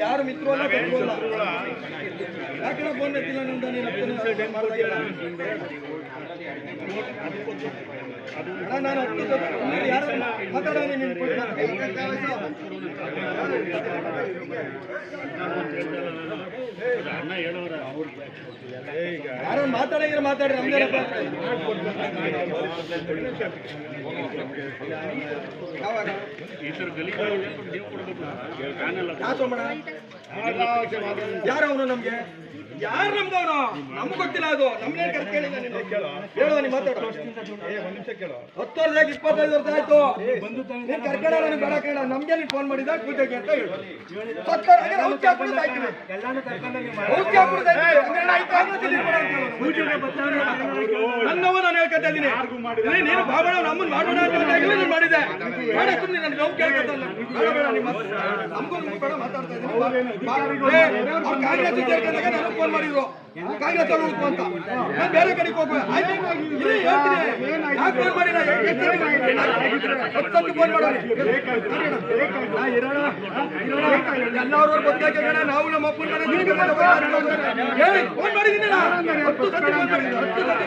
ಯಾರು ಮಿತ್ರ ಅಲ್ಲ ಶತ್ರು ಅಲ್ಲ ಯಾಕೆ ಫೋನ್ ಎತ್ತಿಲ್ಲ ನಿಂದ ನೀನು ನಾನು ಹತ್ತು ಯಾರು ಮಾತಾಡೋಣ ನೀನು ಯಾರು ಮಾತಾಡಿದ್ರೆ ಮಾತಾಡ್ರಿ ನಮ್ದೇನಪ್ಪ? ಯಾರು ಅವನು ನಮ್ಗೆ ಯಾರು ನಮ್ದವನು ನಮ್ಗೆ ಗೊತ್ತಿಲ್ಲ ಅದು ನಮ್ಗೆ ಹೇಳುವ ನೀ ಹತ್ತು ವರ್ಷದಾಗ ಇಪ್ಪತ್ತೈದು ವರ್ಷ ಆಯ್ತು ನೀನ್ ಕರ್ಕಡ ಬೇಡ ಕೇಳ ನಮ್ಗೆ ಫೋನ್ ಮಾಡಿದ ಪೂಜೆಗೆ ಅಂತ ಹೇಳಿ ಸತ್ತೋರ್ ನಾನು ಹೇಳ್ಕೊತಾ ಇದ್ದೀನಿ ನೀನು- ನೀನು ಬಾಬಣ ನಮ್ಮನ್ನ ಮಾಡೋಣ ಅಂತ ನೀನು ಮಾಡಿದೆ. ಬೇಡ ಸುಮ್ಮನೆ ನನ್ನ ನೋವು ಬೇಡ ಬೇಡ ನಿಮ್ಮ ನಮಗೂ ನಿಮ್ಗೂ ಬೇಡ ಮಾತಾಡ್ತಾ ಇದ್ದೀನಿ. ಬಾ- ಏ, ಅವ್ರು ಕಾಂಗ್ರೆಸ್ ಸೇರ್ಕೊಂಡಾಗ ನನಗೆ ಫೋನ್ ಮಾಡಿದ್ರು. ಕಾಂಗ್ರೆಸ್ ಅವ್ರು ಅಂತ. ನಾನು ಬೇರೆ ಕಡೆಗೆ ಹೋಗುವೆ ಆಯ್ತು. ಇಲ್ಲಿ ಹೇಳ್ತೀನಿ. ಯಾಕೆ ಫೋನ್ ಹತ್ತು ಫೋನ್ ಮಾಡೋಣ ಎಲ್ಲರೂ ಗೊತ್ತಾಗ ನಾವು ನಮ್ಮ ಅಪ್ಪನ ಮನೆ ಫೋನ್ ಮಾಡಿದ್ದೀನಿ ನಾನು. ಹತ್ತು ಸತಿ ಫೋನ್ ಮಾಡಿದ್ದೀನಿ. ಹತ್ತು ಸತಿ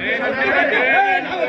إيه؟